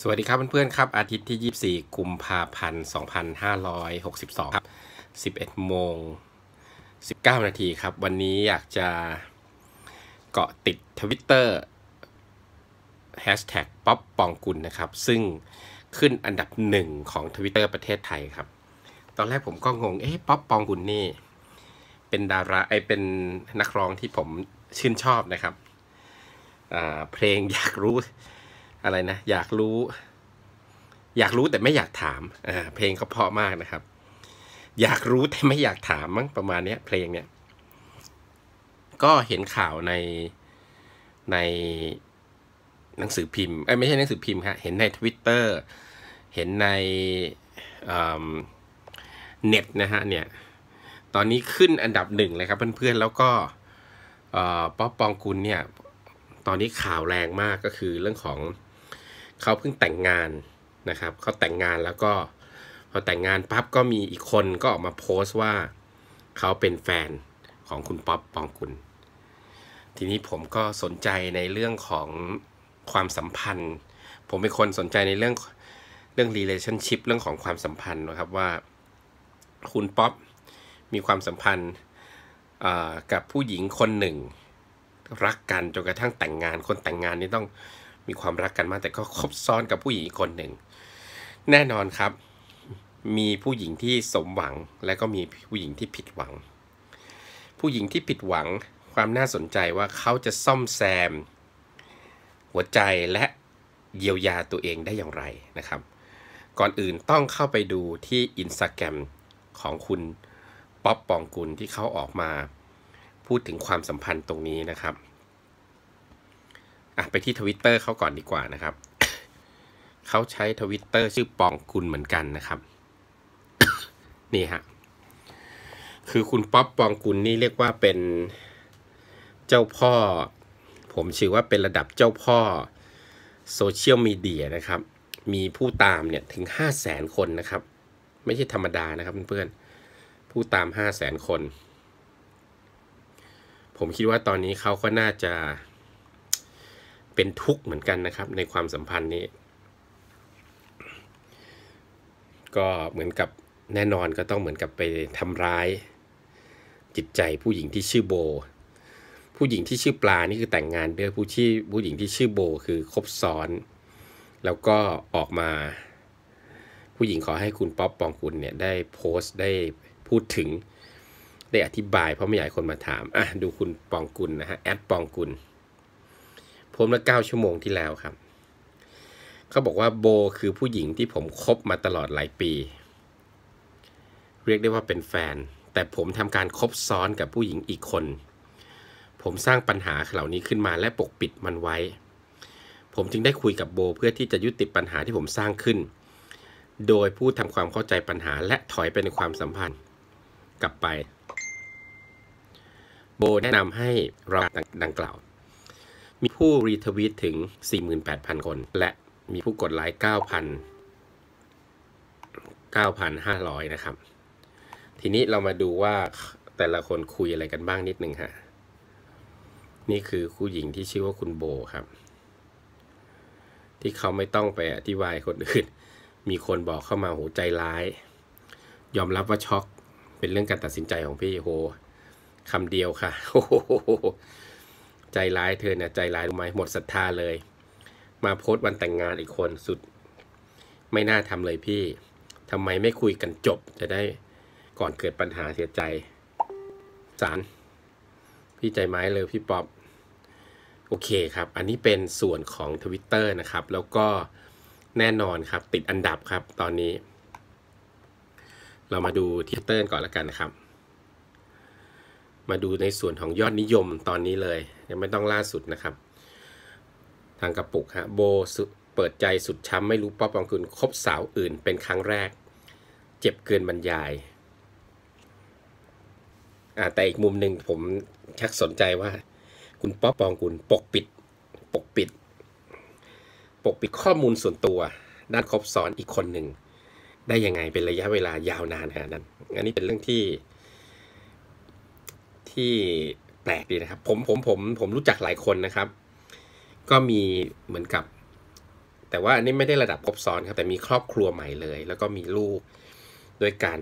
สวัสดีครับเพื่อนๆครับอาทิตย์ที่ 24 กุมภาพันธ์ 2562 ครับ 11 โมง 19 นาทีครับ วันนี้อยากจะเกาะติดทวิตเตอร์แฮชแท็กป๊อปปองกุลนะครับ ซึ่งขึ้นอันดับหนึ่งของทวิตเตอร์ประเทศไทยครับ ตอนแรกผมก็งง เอ๊ะป๊อปปองกุลนี่ เป็นดาราไอเป็นนักร้องที่ผมชื่นชอบนะครับ เพลงอยากรู้ อะไรนะ อยากรู้ อยากรู้แต่ไม่อยากถามอ่าเพลงเขาเพาะมากนะครับ อยากรู้แต่ไม่อยากถามมั้งประมาณนี้เพลงเนี้ยก็เห็นข่าวในในหนังสือพิมพ์ไอ้ไม่ใช่หนังสือพิมพ์ครับเห็นในทวิตเตอร์เห็นในเน็ตนะฮะเนี่ย ตอนนี้ขึ้นอันดับหนึ่งเลยครับเพื่อนๆ แล้วก็ป๊อปปองกุลเนี่ย ตอนนี้ข่าวแรงมากก็คือเรื่องของ เขาเพิ่งแต่งงานนะครับเขาแต่งงานแล้วก็พอแต่งงานปั๊บก็มีอีกคนก็ออกมาโพสต์ว่าเขาเป็นแฟนของคุณป๊อปปองกุลทีนี้ผมก็สนใจในเรื่องของความสัมพันธ์ ผมเป็นคนสนใจในเรื่องเรื่อง relationship เรื่องของความสัมพันธ์นะครับว่าคุณป๊อปมีความสัมพันธ์กับผู้หญิงคนหนึ่ง รักกันจนกระทั่งแต่งงานคนแต่งงานนี่ต้อง มีความรักกันมากแต่ก็คบซ้อนกับผู้หญิงอีกคนหนึ่ง แน่นอนครับ มีผู้หญิงที่สมหวังและก็มีผู้หญิงที่ผิดหวัง ผู้หญิงที่ผิดหวังความน่าสนใจว่าเขาจะซ่อมแซม หัวใจและเยียวยาตัวเองได้อย่างไรนะครับ ก่อนอื่นต้องเข้าไปดูที่อินสตาแกรมของคุณป๊อปปองกุลที่เขาออกมา พูดถึงความสัมพันธ์ตรงนี้นะครับ อะไปที่ทวิตเตอร์เขาก่อนดีกว่านะครับ เขาใช้ทวิตเตอร์ชื่อปองกุลเหมือนกันนะครับ นี่ฮะ คือคุณป๊อปปองกุลนี่เรียกว่าเป็นเจ้าพ่อ ผมชื่อว่าเป็นระดับเจ้าพ่อโซเชียลมีเดียนะครับ มีผู้ตามเนี่ยถึง 5 0 0แสนคนนะครับ ไม่ใช่ธรรมดานะครับเพื่อนๆ ผู้ตาม 5 0 0แสนคน ผมคิดว่าตอนนี้เขาก็น่าจะ เป็นทุกข์เหมือนกันนะครับ ในความสัมพันธ์นี้ ก็เหมือนกับแน่นอนก็ต้องเหมือนกับไปทำร้ายจิตใจผู้หญิงที่ชื่อโบ ผู้หญิงที่ชื่อปลานี่คือแต่งงานด้วยผู้ที่ผู้หญิงที่ชื่อโบคือคบซ้อน แล้วก็ออกมา ผู้หญิงขอให้คุณป๊อปปองกุลเนี่ยได้โพสต์ได้พูดถึงได้อธิบายเพราะไม่อยากคนมาถามอะดูคุณปองกุลนะฮะแอดปองกุล ผมเมื่อเก้าชั่วโมงที่แล้วครับ เขาบอกว่าโบคือผู้หญิงที่ผมคบมาตลอดหลายปี เรียกได้ว่าเป็นแฟน แต่ผมทำการคบซ้อนกับผู้หญิงอีกคน ผมสร้างปัญหาเหล่านี้ขึ้นมาและปกปิดมันไว้ ผมจึงได้คุยกับโบเพื่อที่จะยุติปัญหาที่ผมสร้างขึ้น โดยพูดทำความเข้าใจปัญหาและถอยไปในความสัมพันธ์กลับไป โบแนะนำให้เราดังกล่าว มีผู้รีทวีตถึง 48,000 คน และมีผู้กดไลค์ 9,000 9,500 นะครับ ทีนี้เรามาดูว่าแต่ละคนคุยอะไรกันบ้างนิดหนึ่งฮะ นี่คือผู้หญิงที่ชื่อว่าคุณโบครับ ที่เขาไม่ต้องไปอธิบายคนอื่น มีคนบอกเข้ามาโหใจร้าย ยอมรับว่าช็อก เป็นเรื่องการตัดสินใจของพี่โหคำเดียวค่ะโอ้ ใจร้ายเธอเนี่ยใจร้ายรู้ไหมหมดศรัทธาเลย มาโพสต์วันแต่งงานอีกคนสุด ไม่น่าทำเลยพี่ทำไมไม่คุยกันจบ จะได้ก่อนเกิดปัญหาเสียใจสารพี่ใจไม้เลยพี่ป๊อบโอเคครับ อันนี้เป็นส่วนของ Twitter นะครับ แล้วก็แน่นอนครับติดอันดับครับตอนนี้ เรามาดูที่เตอร์ก่อนล้วกันนะครับ มาดูในส่วนของยอดนิยมตอนนี้เลย ยังไม่ต้องล่าสุดนะครับ ทางกระปุกฮะโบเปิดใจสุดช้ำไม่รู้ป๊อปปองคุณคบสาวอื่นเป็นครั้งแรก เจ็บเกินบรรยายอ่าแต่อีกมุมหนึ่งผมชักสนใจว่า คุณป๊อปปองคุณปกปิด ปกปิด ปกปิดข้อมูลส่วนตัว ด้านครบซ้อนอีกคนหนึ่ง ได้ยังไงเป็นระยะเวลายาวนานขนาดนั้น อันนี้เป็นเรื่องที่ ที่แปลกดีนะครับ ผมผมผมผมรู้จักหลายคนนะครับ ก็มีเหมือนกับ แต่ว่าอันนี้ไม่ได้ระดับครบซ้อนครับ แต่มีครอบครัวใหม่เลย แล้วก็มีลูกด้วยกัน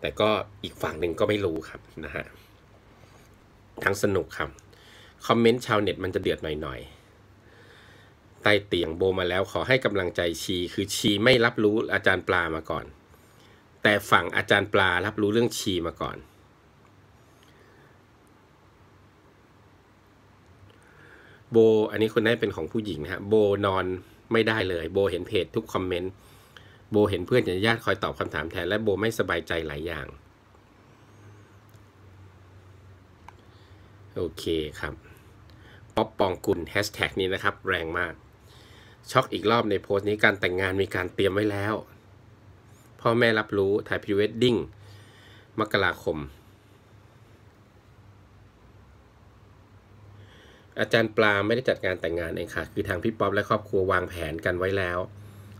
แต่ก็อีกฝั่งหนึ่งก็ไม่รู้ครับนะฮะทั้งสนุกครับคอมเมนต์ชาวเน็ตมันจะเดือดหน่อยๆใต้เตียงโบมาแล้วขอให้กำลังใจชีคือชีไม่รับรู้อาจารย์ปลามาก่อน แต่ฝั่งอาจารย์ปลารับรู้เรื่องชีมาก่อน โบ อันนี้คนนี้เป็นของผู้หญิงนะฮะโบนอนไม่ได้เลย โบเห็นเพจทุกคอมเมนต์โบเห็นเพื่อนญาติคอยตอบคำถามแทนและโบไม่สบายใจหลายอย่าง โอเคครับป๊อปปองกุลแฮชแท็กนี้นะครับ แรงมาก ช็อกอีกรอบในโพสต์นี้การแต่งงานมีการเตรียมไว้แล้ว พ่อแม่รับรู้ถ่ายพรีเวดดิ้งมกราคม อาจารย์ปลาไม่ได้จัดงานแต่งงานเองค่ะ คือทางพี่ป๊อปและครอบครัววางแผนกันไว้แล้ว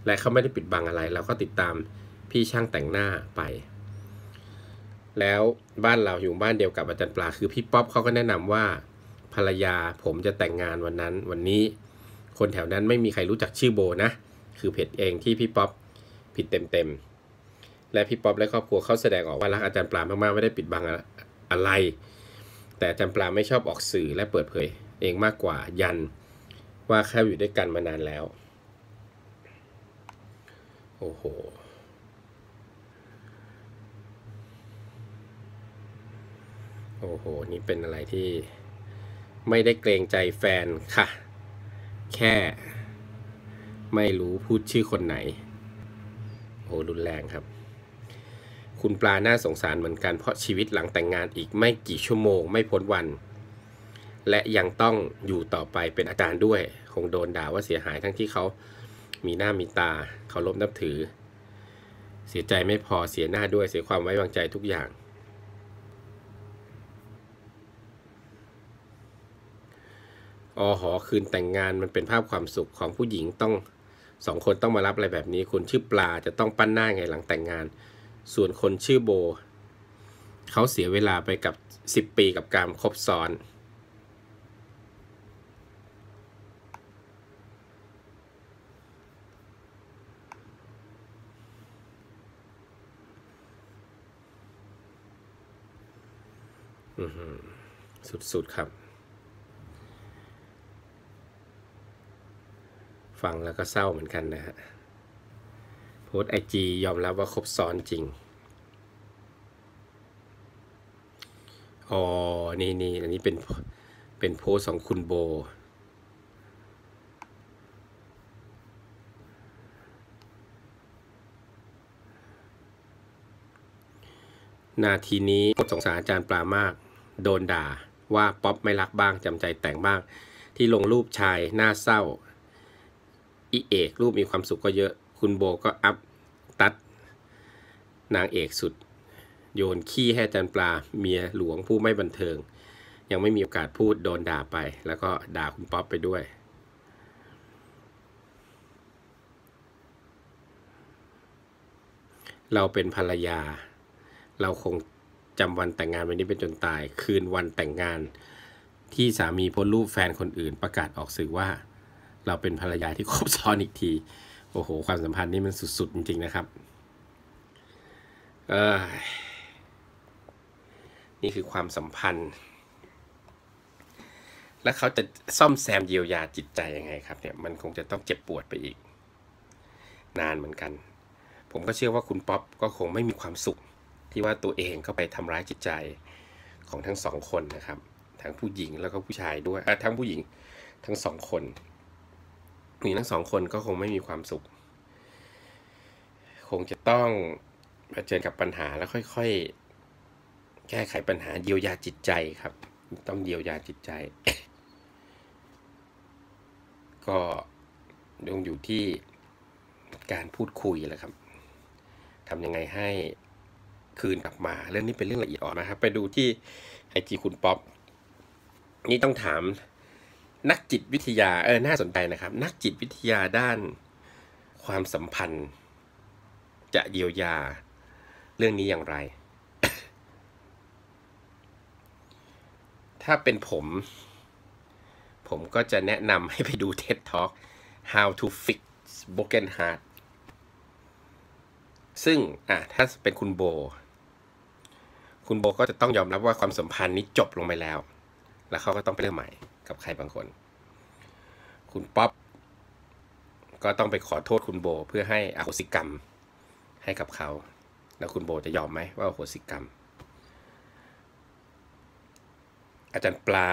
และเขาไม่ได้ปิดบังอะไร เราก็ติดตามพี่ช่างแต่งหน้าไป แล้วบ้านเราอยู่บ้านเดียวกับอาจารย์ปลา คือพี่ป๊อปเขาก็แนะนำว่าภรรยาผมจะแต่งงานวันนั้น วันนี้คนแถวนั้นไม่มีใครรู้จักชื่อโบนะ คือเพจเองที่พี่ป๊อปผิดเต็มๆ และพี่ป๊อปและครอบครัวเขาแสดงออกว่ารักอาจารย์ปลามากๆ ไม่ได้ปิดบังอะไร แต่อาจารย์ปลาไม่ชอบออกสื่อและเปิดเผย เองมากกว่ายันว่าแค่อยู่ด้วยกันมานานแล้ว โอ้โหโอ้โห นี่เป็นอะไรที่ไม่ได้เกรงใจแฟนค่ะ แค่ไม่รู้พูดชื่อคนไหน โอ้รุนแรงครับ คุณปลาน่าสงสารเหมือนกันเพราะชีวิตหลังแต่งงานอีกไม่กี่ชั่วโมงไม่พ้นวัน และยังต้องอยู่ต่อไปเป็นอาจารย์ด้วย คงโดนด่าว่าเสียหายทั้งที่เขามีหน้ามีตาเขาลบนับถือ เสียใจไม่พอเสียหน้าด้วยเสียความไว้วางใจทุกอย่าง อหอคืนแต่งงานมันเป็นภาพความสุขของผู้หญิงต้องสองคนต้องมารับอะไรแบบนี้คนชื่อปลาจะต้องปั้นหน้าไงหลังแต่งงาน ส่วนคนชื่อโบ เขาเสียเวลาไปกับสิบปีกับการครบซ้อน สุดๆครับ ฟังแล้วก็เศร้าเหมือนกันนะฮะ โพสไอจียอมรับว่าครบซ้อนจริง อ๋อ นี่นี่อันนี้เป็น เป็นโพสของคุณโบ นาทีนี้สงสารอาจารย์ปลามาก โดนด่าว่าป๊อปไม่รักบ้างจำใจแต่งบ้าง ที่ลงรูปชายหน้าเศร้าอีเอกรูปมีความสุขก็เยอะ คุณโบก็อัพตัด นางเอกสุด โยนขี้ให้จันปลาเมียหลวงผู้ไม่บันเทิง ยังไม่มีโอกาสพูดโดนด่าไป แล้วก็ด่าคุณป๊อปไปด้วยเราเป็นภรรยา เราคง จำวันแต่งงานวันนี้เป็นจนตาย คืนวันแต่งงาน ที่สามีโพสรูปแฟนคนอื่น ประกาศออกสื่อว่า เราเป็นภรรยาที่ครบซ้อนอีกที โอ้โห ความสัมพันธ์นี่มันสุดๆจริงๆนะครับนี่คือความสัมพันธ์ แล้วเขาจะซ่อมแซมเยียวยาจิตใจยังไงครับเนี่ยมันคงจะต้องเจ็บปวดไปอีก นานเหมือนกัน ผมก็เชื่อว่าคุณป๊อปก็คงไม่มีความสุข ที่ว่าตัวเองเข้าไปทำร้ายจิตใจของทั้งสองคนนะครับ ทั้งผู้หญิงแล้วก็ผู้ชายด้วยทั้งผู้หญิงทั้งสองคนมีทั้งสองคนก็คงไม่มีความสุข คงจะต้องเผชิญกับปัญหาแล้วค่อยๆ แก้ไขปัญหาเยียวยาจิตใจครับ ต้องเยียวยาจิตใจ ก็ต้องอยู่ที่การพูดคุยแหละครับทำยังไงให้ คืนกลับมา เรื่องนี้เป็นเรื่องละเอียดอ่อนนะครับ ไปดูที่ไอจีคุณป๊อปนี่ต้องถามนักจิตวิทยาเออน่าสนใจนะครับ นักจิตวิทยาด้านความสัมพันธ์ จะเยียวยาเรื่องนี้อย่างไร ถ้าเป็นผม ผมก็จะแนะนำให้ไปดู TED Talk How to Fix broken heart ซึ่งอะถ้าเป็นคุณโบ คุณโบก็จะต้องยอมรับว่าความสัมพันธ์นี้จบลงไปแล้ว แล้วเขาก็ต้องไปเริ่มใหม่กับใครบางคน คุณป๊อปก็ต้องไปขอโทษคุณโบเพื่อให้อโหสิกรรมให้กับเขา แล้วคุณโบจะยอมไหมว่าอโหสิกรรม อาจารย์ปลา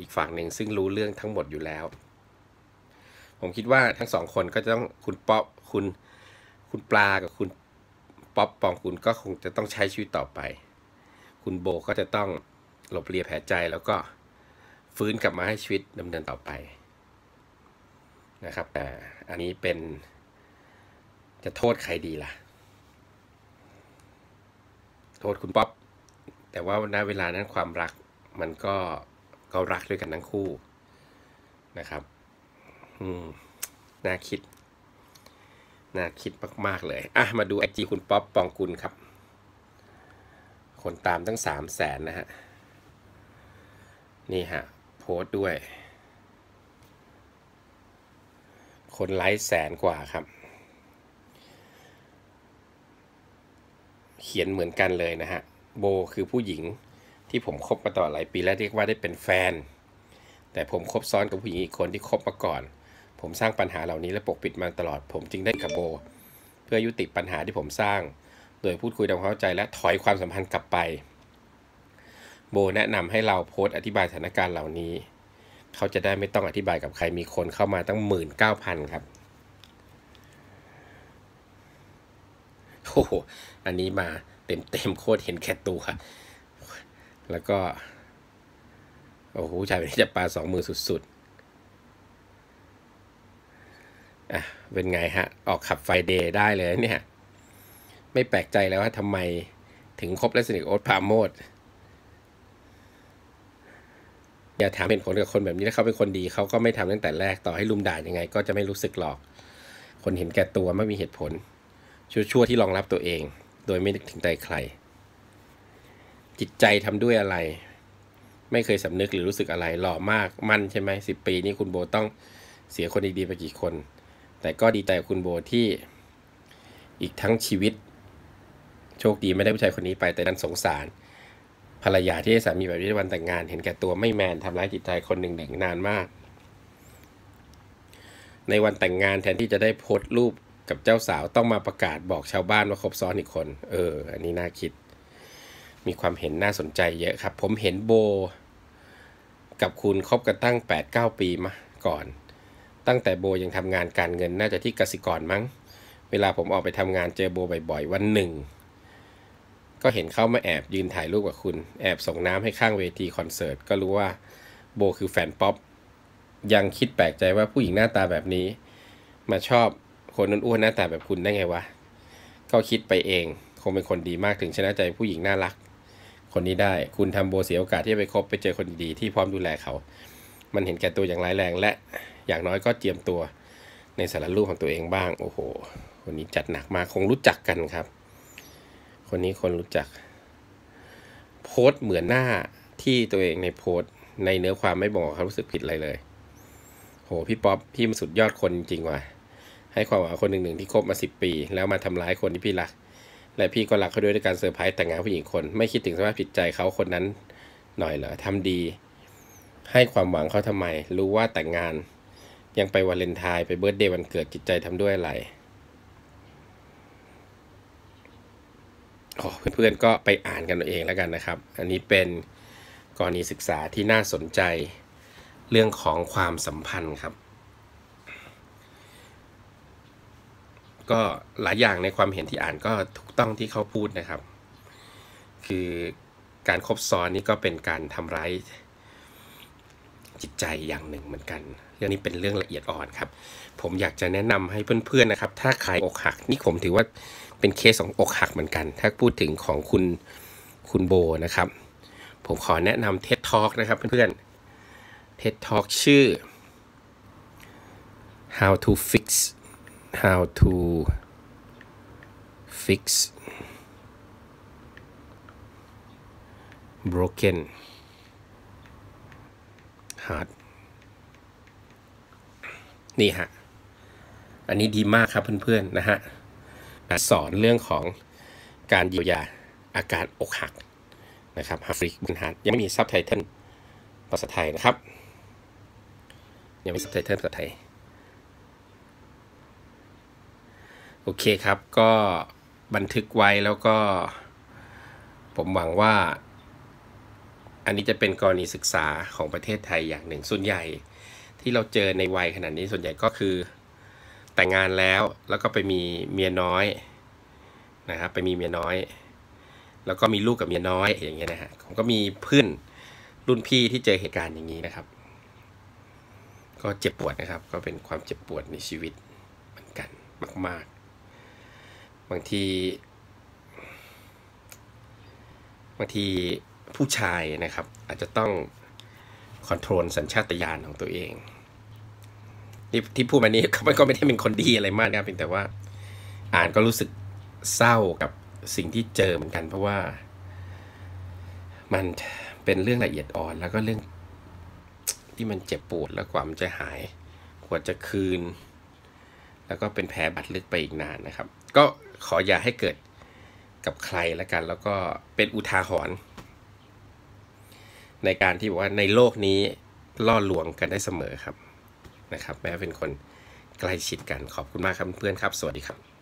อีกฝั่งหนึ่งซึ่งรู้เรื่องทั้งหมดอยู่แล้ว ผมคิดว่าทั้งสองคนก็จะต้องคุณป๊อปคุณคุณปลากับคุณป๊อปปองคุณก็คงจะต้องใช้ชีวิตต่อไป คุณโบก็จะต้องหลบเลียแผลใจแล้วก็ฟื้นกลับมาให้ชีวิตดำเนินต่อไปนะครับแต่อันนี้เป็นจะโทษใครดีล่ะ โทษคุณป๊อปแต่ว่าณเวลานั้นความรักมันก็ก็รักด้วยกันทั้งคู่นะครับ อืม น่าคิด น่าคิดมาก ๆ เลย อะ มาดูไอจีคุณป๊อปปองกุลครับ คนตามตั้งสามแสนนะฮะ นี่ฮะ โพสต์ด้วย คนไลค์แสนกว่าครับ เขียนเหมือนกันเลยนะฮะ โบคือผู้หญิงที่ผมคบมาต่อหลายปีแล้วเรียกว่าได้เป็นแฟน แต่ผมคบซ้อนกับผู้หญิงอีกคนที่คบมาก่อน ผมสร้างปัญหาเหล่านี้และปกปิดมาตลอด ผมจึงได้กับโบ เพื่อยุติปัญหาที่ผมสร้าง โดยพูดคุยทำความเข้าใจและถอยความสัมพันธ์กลับไป โบแนะนำให้เราโพสต์อธิบายสถานการณ์เหล่านี้ เขาจะได้ไม่ต้องอธิบายกับใครมีคนเข้ามาตั้งหมื่นเก้าพันครับโอ้โหอันนี้มาเต็มเต็มโคตรเห็นแค่ตัวแล้วก็ โอ้โหชายคนนี้จะปลาสองมือสุดๆอะเป็นไงฮะ ออกขับไฟเดย์ได้เลยเนี่ย ไม่แปลกใจแล้วว่าทำไมถึงคบและสนิทโอ๊ตพาโมดอย่าถามเป็นผลกับคนแบบนี้ถ้าเขาเป็นคนดีเขาก็ไม่ทำตั้งแต่แรกต่อให้ลุมด่ายังไง ก็จะไม่รู้สึกหรอก คนเห็นแก่ตัวไม่มีเหตุผล ชั่วๆที่รองรับตัวเอง โดยไม่นึกถึงใจใคร จิตใจทำด้วยอะไร ไม่เคยสำนึกหรือรู้สึกอะไร หล่อมากมั่นใช่ไหมสิบปีนี้คุณโบต้องเสียคนดีๆไปกี่คน แต่ก็ดีใจกับคุณโบที่อีกทั้งชีวิต โชคดีไม่ได้ผู้ชายคนนี้ไปแต่นั้นสงสาร ภรรยาที่ให้สามีแบบนี้วันแต่งงาน เห็นแก่ตัวไม่แมนทำร้ายจิตใจคนหนึ่งหนึ่งนานมาก ในวันแต่งงานแทนที่จะได้โพสต์รูปกับเจ้าสาวต้องมาประกาศบอกชาวบ้านว่าคบซ้อนอีกคน เออ อันนี้น่าคิด มีความเห็นน่าสนใจเยอะครับ ผมเห็นโบ กับคุณคบกันตั้ง 8-9 ปีมาก่อน ตั้งแต่โบยังทำงานการเงินน่าจะที่กสิกรมั้ง เวลาผมออกไปทำงานเจอโบบ่อยๆ วันหนึ่ง ก็เห็นเขามาแอบยืนถ่ายรูปกับคุณ แอบส่งน้ำให้ข้างเวทีคอนเสิร์ต ก็รู้ว่าโบคือแฟนป๊อป ยังคิดแปลกใจว่าผู้หญิงหน้าตาแบบนี้ มาชอบคนอ้วนๆหน้าตาแบบคุณได้ไงวะ ก็คิดไปเอง คงเป็นคนดีมากถึงชนะใจผู้หญิงน่ารัก คนนี้ได้ คุณทำโบเสียโอกาสที่จะไปคบไปเจอคนดีที่พร้อมดูแลเขา มันเห็นแก่ตัวอย่างร้ายแรงและ อย่างน้อยก็เจียมตัวในสารรูปของตัวเองบ้าง โอ้โหคนนี้จัดหนักมากคงรู้จักกันครับ คนนี้คนรู้จัก โพสต์เหมือนหน้าที่ตัวเองในโพสต์ในเนื้อความไม่บอกเขารู้สึกผิดอะไรเลย โห พี่ป๊อปพี่มันสุดยอดคนจริงว่ะ ให้ความหวังคนหนึ่งหนึ่งที่คบมาสิบปี แล้วมาทำร้ายคนที่พี่รัก และพี่ก็รักเขาด้วยด้วยการเซอร์ไพรส์แต่งงานผู้หญิงคน ไม่คิดถึงสภาพจิตใจเขาคนนั้นหน่อยเหรอทำดี ให้ความหวังเขาทำไม รู้ว่าแต่งงาน ยังไปวาเลนไทน์ไปเบิร์ดเดย์วันเกิดจิตใจทำด้วยอะไร เพื่อนๆก็ไปอ่านกันเองแล้วกันนะครับ อันนี้เป็นกรณีศึกษาที่น่าสนใจเรื่องของความสัมพันธ์ครับ ก็หลายอย่างในความเห็นที่อ่านก็ถูกต้องที่เขาพูดนะครับ คือการครบซ้อนนี่ก็เป็นการทำร้ายจิตใจอย่างหนึ่งเหมือนกัน เรื่องนี้เป็นเรื่องละเอียดอ่อนครับ ผมอยากจะแนะนำให้เพื่อนๆนะครับ ถ้าใครอกหักนี่ผมถือว่า เป็นเคสของอกหักเหมือนกัน ถ้าพูดถึงของคุณคุณโบนะครับ ผมขอแนะนำเท็ดทอกนะครับเพื่อนๆเท็ดทอกชื่อ how to fix how to fix broken heart นี่ฮะ อันนี้ดีมากครับเพื่อนๆนะฮะ สอนเรื่องของการเยียวยาอาการอกหักนะครับฮัฟริกบันฮัดยังไม่มีซับไตเติลภาษาไทยนะครับ ยังไม่มีซับไตเติลภาษาไทย โอเคครับ ก็บันทึกไว้แล้วก็ ผมหวังว่า อันนี้จะเป็นกรณีศึกษาของประเทศไทยอย่างหนึ่งส่วนใหญ่ที่เราเจอในวัยขนาดนี้ส่วนใหญ่ก็คือ แต่งงานแล้วแล้วก็ไปมีเมียน้อยนะครับไปมีเมียน้อย แล้วก็มีลูกกับเมียน้อยอย่างเงี้ยนะฮะผมก็มีเพื่อนรุ่นพี่ที่เจอเหตุการณ์อย่างนี้นะครับ ก็เจ็บปวดนะครับ ก็เป็นความเจ็บปวดในชีวิตเหมือนกันมาก ๆ บางทีบางทีผู้ชายนะครับ อาจจะต้องคอนโทรลสัญชาตญาณของตัวเอง ที่ที่พูดมานี้มันก็ไม่ได้เป็นคนดีอะไรมากนะครับเพียงแต่ว่าอ่านก็รู้สึกเศร้ากับสิ่งที่เจอเหมือนกัน เพราะว่า มันเป็นเรื่องละเอียดอ่อน แล้วก็เรื่องที่มันเจ็บปวดแล้วกว่ามันจะหายกว่าจะคืน แล้วก็เป็นแผลบัดลึกไปอีกนานนะครับ ก็ขออย่าให้เกิดกับใครแล้วกัน แล้วก็เป็นอุทาหรณ์ในการที่บอกว่าในโลกนี้ล่อลวงกันได้เสมอครับ นะครับ แม้เป็นคนใกล้ชิดกันขอบคุณมากครับเพื่อนครับ สวัสดีครับ